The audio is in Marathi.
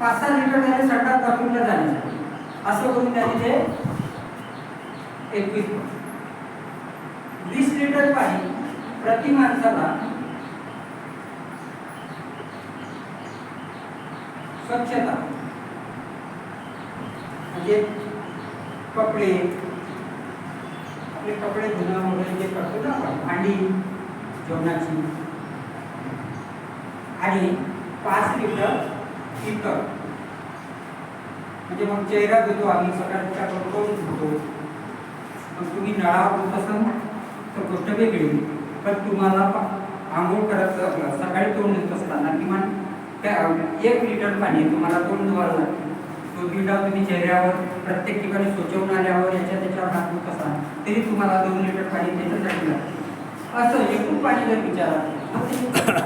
पाच सहा लिटर झाले सट्टा दाखवला जाण्यासाठी असं करून त्याने ते एकवीस वीस लिटर पाणी प्रति माणसाला स्वच्छता. म्हणजे कपडे आपले कपडे धुणं वगैरे जे करतो ना आपण भांडी जेवणाची. आणि पाच लिटर इतर म्हणजे मग चेहरा धुतो आम्ही सकाळच्या तोंड धुतो मग तुम्ही नळावर धुत असाल तर गोष्ट वेगळी. पण तुम्हाला आंघोळ करत असला सकाळी तोंड धुत असताना किमान एक लिटर पाणी तुम्हाला तोंड धुवायला लागते. तो बिडा तुम्ही चेहऱ्यावर प्रत्येक ठिकाणी सोचवून आल्यावर याच्या त्याच्यावर हात असाल तरी तुम्हाला दोन लिटर पाणी त्याच्यासाठी लागते. असं एकूण पाणी जर विचारा तर